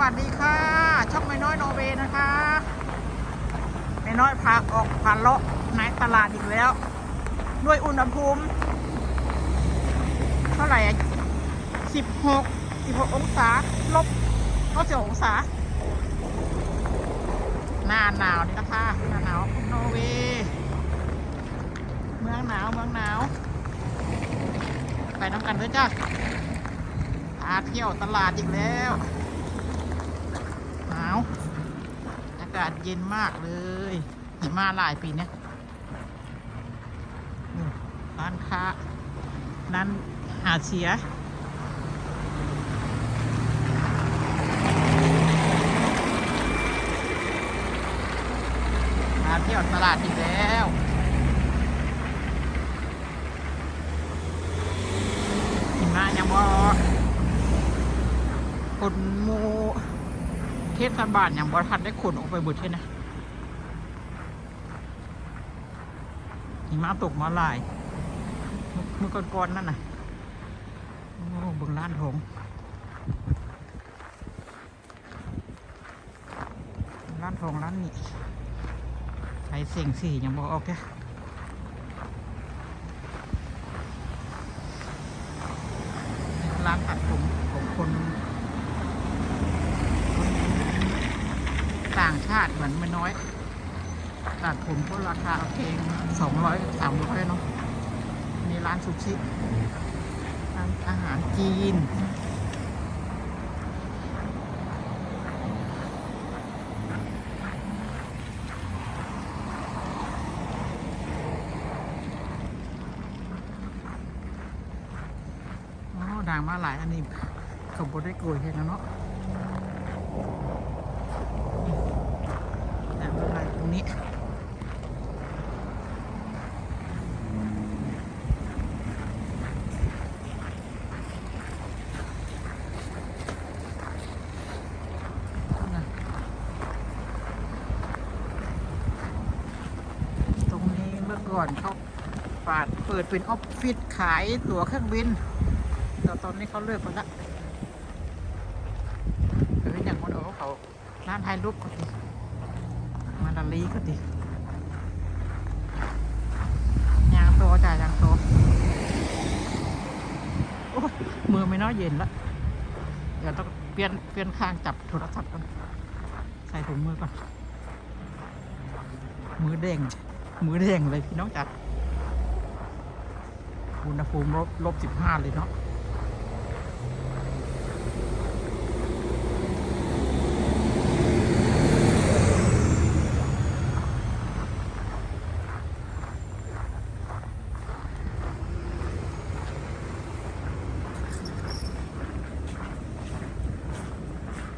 วัสดีค่ะ ช่องไม่น้อยโนเวย์นะคะไม่น้อยพาออกพาเลาะในตลาดอีกแล้ว ด้วยอุณหภูมิ เท่าไหร่อะสิบหกสิบหกองศา ลบก็สิบองศา หน้าหนาวนี่นะคะหน้าหนาวของโนเวย์เมืองหนาวเมืองหนาว ไปน้ำกันด้วยจ้าพาเที่ยวตลาดอีกแล้ว อากาศเย็นมากเลยหิมะหลายปีเนี้ยร้านค้านั้นหาเสียมาเที่ยวตลาดอีกแล้วหิมะยังบ่คนหมู ทศบาลยังบ่ทันได้ขนออกไปบุดเท่นะหิมะตกมาลายเมื่อก่อนๆนั่นน่ะโอ้บึงร้านทองร้านทองร้านนี้ไอเสียงสี่ยังบอกออกแค่ร้านตัดผมของคนคนต่างชาติเหมือนไม่น้อยตัดผมก็ราคาโอเคสองร้อยสามร้อยเนาะมีร้านซูชิร้านอาหารจีนอ๋อด่างมาหลายอันนี้เขาบดได้โกยเห็นแล้วเนาะ ด่างมาหลายตรงนี้ตรงนี้เมื่อก่อนเขาปาดเปิดเป็นออฟฟิศขายตั๋วเครื่องบิน แต่ตอนนี้เขาเลิกไปละเฮ้ยอย่างมันเอาเขาร้านถ่ายรูปก็ดี มาดาลีก็ดียางโตจ่ายยางโตโอ้มือไม่น้อยเย็นละเดี๋ยวต้องเปลี่ยนเปลี่ยนข้างจับโทรศัพท์ก่อนใส่ถุงมือก่อนมือเด้งมือเด้งเลยพี่น้องจัดอุณหภูมิลบลบสิบห้าเลยเนาะ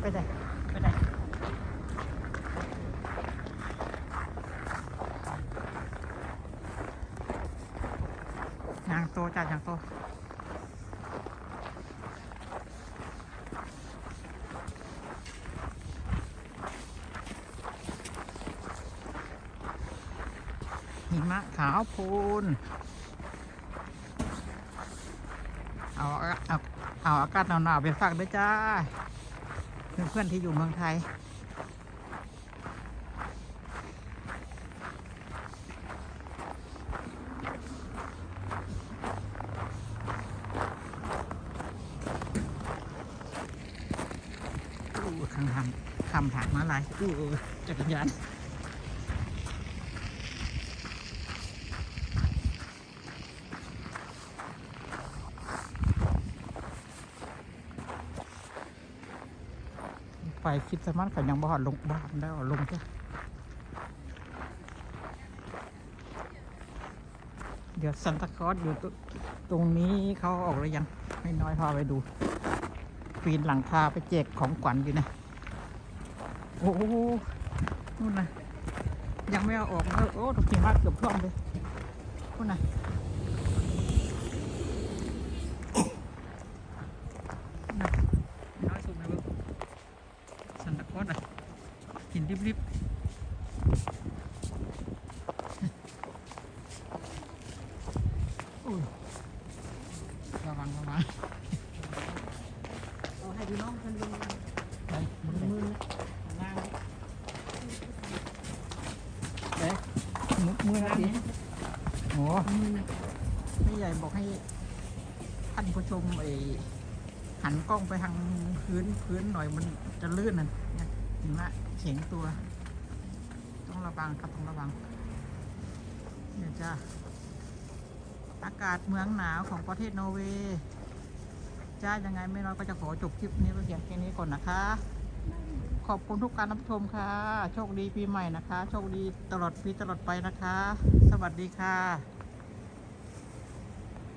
ไปไหนไปไหนยางโตจ้ะยางโตหิมะขาวพลนเอาเอาเอาอากาศหนาวๆไปฝากด้วยจ้า เพื่อนๆที่อยู่เมืองไทย อู้ข้างทำคำถากมาลายอู้จักรยาน ไฟคิดสมันเขายังบ่หอดลงบ้านแล้วลงจ้ะเดี๋ยวซันตาคอสอยู่ตรงนี้เขาออกแล้วยังไม่น้อยพาไปดูปีนหลังคาไปแจกของขวัญอยู่นะโอ้โหนู่นนะยังไม่เอาออกเลยโอ้ถูกหิมะเกือบท่วมเลยนู่นนะ กินริบๆระวังระวังให้พี่น้องคนดูไมือล่าเอ๊ะมือมือนะดิโอ้มืไม่ใหญ่บอกให้ท่านผู้ชมไอหันกล้องไปทางพื้นพื้นหน่อยมันจะลื่นนั่น ห็นไหมเฉียงตัว ต้องระวังครับต้องระวังเนี่ยจ้าอากาศเมืองหนาวของประเทศนอร์เวย์จ้ายังไงไม่น้อยก็จะขอจบคลิปนี้ไว้เพียงแค่นี้ก่อนนะคะ ขอบคุณทุกการรับชมค่ะ โชคดีปีใหม่นะคะ โชคดีตลอดปีตลอดไปนะคะ สวัสดีค่ะ